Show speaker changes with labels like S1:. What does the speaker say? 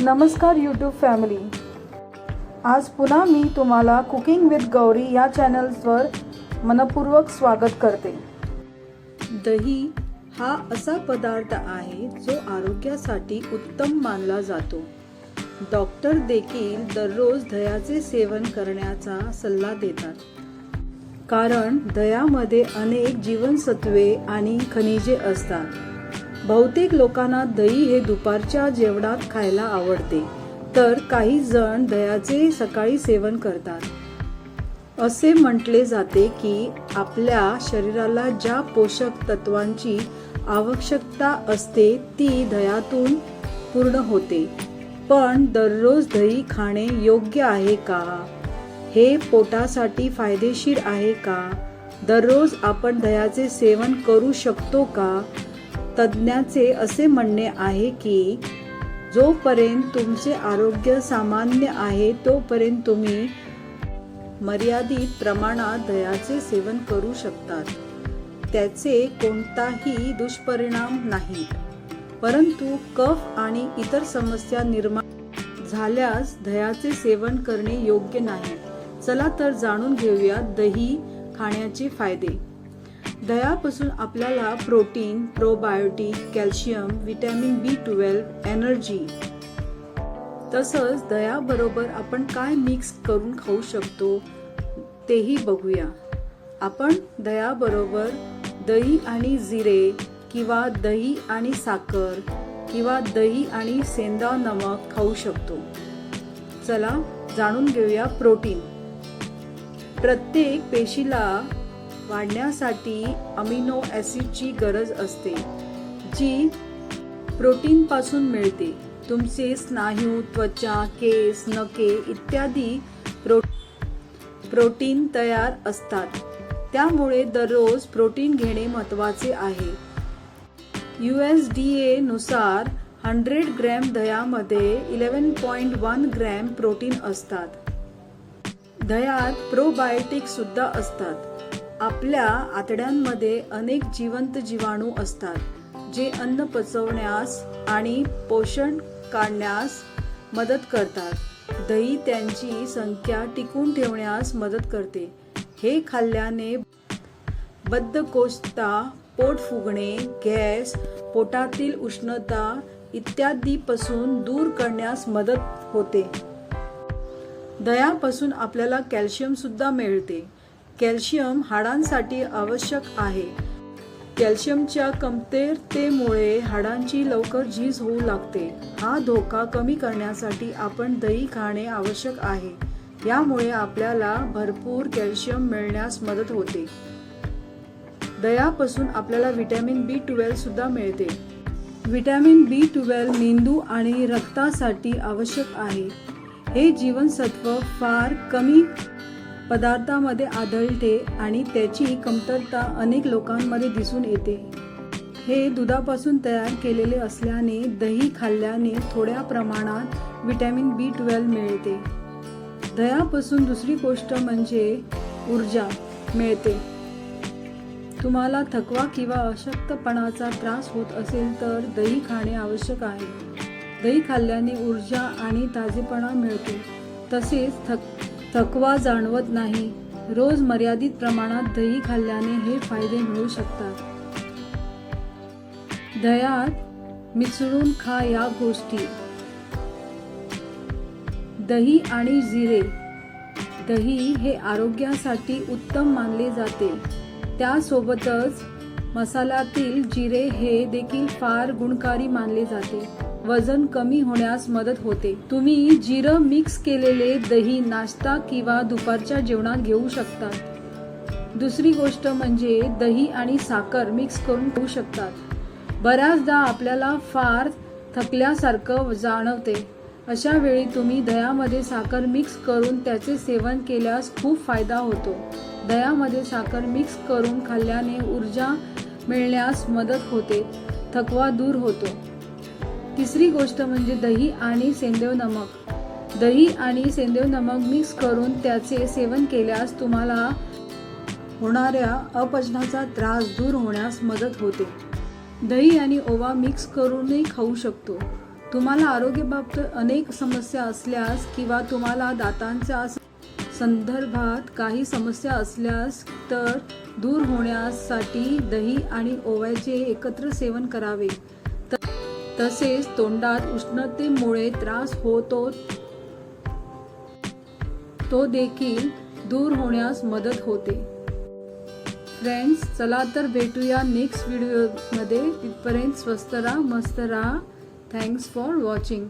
S1: नमस्कार YouTube family आज पुन्हा मी तुम्हाला कुकिंग विथ गौरी या चॅनल्सवर मनपूर्वक स्वागत करते. दही हा असा पदार्थ आहे जो आरोग्यासाठी उत्तम मानला जातो. डॉक्टर देखील दररोज दह्याचे सेवन करण्याचा सल्ला देतात. कारण दह्यामध्ये अनेक जीवनसत्वे आणि खनिजे असतात. बहुतेक लोकांना दही हे दुपारच्या जेवणात खायला आवडते. तर काही जण दह्याचे सकाळी सेवन करतात. असे म्हटले जाते की आपल्या शरीराला ज्या पोषक तत्वांची आवश्यकता असते ती दह्यातून पूर्ण होते. पण दररोज दही खाणे योग्य आहे का? हे पोटासाठी फायदेशीर आहे का? दररोज आपण दह्याचे सेवन करू शकतो का? तज्ज्ञाचे असे म्हणणे आहे की जोपर्यंत तुमचे आरोग्य सामान्य आहे तोपर्यंत तुम्ही मर्यादित प्रमाणात दह्याचे सेवन करू शकतात. त्याचे कोणताही दुष्परिणाम नाही. परंतु कफ आणि इतर समस्या निर्माण झाल्यास दह्याचे सेवन करणे योग्य नाही. चला तर जाणून घेऊया दही खाण्याचे फायदे. दह्यापासून आपल्याला protein probiotic calcium vitamin B twelve energy. तसंच दह्याबरोबर आपण काय मिक्स करून खाऊ शकतो तेही बघूया. आपण दह्याबरोबर दही आणि जिरे किंवा दही आणि साखर किंवा दही आणि सेंदा नमक खाऊ शकतो. चला जाणून घेऊया प्रोटीन. प्रत्येक पेशीला वाढण्यासाठी अमिनो ॲसिडची गरज असते जी प्रोटीनपासून मिळते. तुमचे स्नायू त्वचा केस नखे इत्यादी प्रो प्रोटीन तयार असतात. त्यामुळे दररोज प्रोटीन घेणे महत्त्वाचे आहे. यू एस डी एनुसार hundred gram दह्यामध्ये eleven point one gram protein असतात. दह्यात प्रोबायोटिक सुद्धा असतात. आपल्या आतड्यांमध्ये अनेक जिवंत जीवाणू असतात जे अन्न पचवण्यास आणि पोषण काढण्यास मदत करतात. दही त्यांची संख्या टिकून ठेवण्यास मदत करते. हे खाल्ल्याने बद्धकोष्ठता पोट फुगणे गॅस पोटातील उष्णता इत्यादीपासून दूर करण्यास मदत होते. दह्यापासून आपल्याला कॅल्शियमसुद्धा मिळते. कॅल्शियम हाडांसाठी आवश्यक आहे. कॅल्शियमच्या कमतरतेमुळे हाडांची लवकर झीज होऊ लागते. हा धोका कमी करण्यासाठी आपण दही खाणे आवश्यक आहे. यामुळे आपल्याला भरपूर कॅल्शियम मिळण्यास मदत होते. दह्यापासून आपल्याला व्हिटॅमिन बी ट्वेल्व सुद्धा मिळते. व्हिटॅमिन बी ट्वेल्व मेंदू आणि रक्तासाठी आवश्यक आहे. हे जीवनसत्व फार कमी पदार्थामध्ये आढळते आणि त्याची कमतरता अनेक लोकांमध्ये दिसून येते. हे दुधापासून तयार केलेले असल्याने दही खाल्ल्याने थोड्या प्रमाणात विटॅमिन बी ट्वेल्व मिळते. दह्यापासून दुसरी गोष्ट म्हणजे ऊर्जा मिळते. तुम्हाला थकवा किंवा अशक्तपणाचा त्रास होत असेल तर दही खाणे आवश्यक आहे. दही खाल्ल्याने ऊर्जा आणि ताजेपणा मिळतो. तसेच थक थकवा जाणवत नाही. रोज मर्यादित प्रमाणात दही खाल्ल्याने हे फायदे मिळू शकतात. दह्यात मिसळून खा या गोष्टी. दही आणि जिरे. दही हे आरोग्यासाठी उत्तम मानले जाते. त्यासोबतच मसाल्यातील जिरे हे देखील फार गुणकारी मानले जाते. वजन कमी होण्यास मदत होते. तुम्ही जिरं मिक्स केलेले दही नाश्ता किंवा दुपारच्या जेवणात घेऊ शकता. दुसरी गोष्ट म्हणजे दही आणि साखर मिक्स करून घेऊ शकतात बऱ्याचदा आपल्याला फार थकल्यासारखं जाणवते. अशा वेळी तुम्ही दह्यामध्ये साखर मिक्स करून त्याचे सेवन केल्यास खूप फायदा होतो. दह्यामध्ये साखर मिक्स करून खाल्ल्याने ऊर्जा मिळण्यास मदत होते. थकवा दूर होतो. तिसरी गोष्ट म्हणजे दही आणि सेंदेव नमक. दही आणि सेंदेव नमक मिक्स करून त्याचे सेवन केल्यास तुम्हाला होणाऱ्या अपचनाचा त्रास दूर होण्यास मदत होते. दही आणि ओवा मिक्स करूनही खाऊ शकतो. तुम्हाला आरोग्याबाबत अनेक समस्या असल्यास किंवा तुम्हाला दातांच्या संदर्भात काही समस्या असल्यास तर दूर होण्यासाठी दही आणि ओव्याचे एकत्र सेवन करावे. तर तसेच तोंडात उष्णतेमुळे त्रास होतो. तो देखील दूर होण्यास मदत होते. फ्रेंड्स चला तर भेटूया नेक्स्ट व्हिडिओमध्ये तिथपर्यंत स्वस्त राहा मस्त राहा. Thanks for watching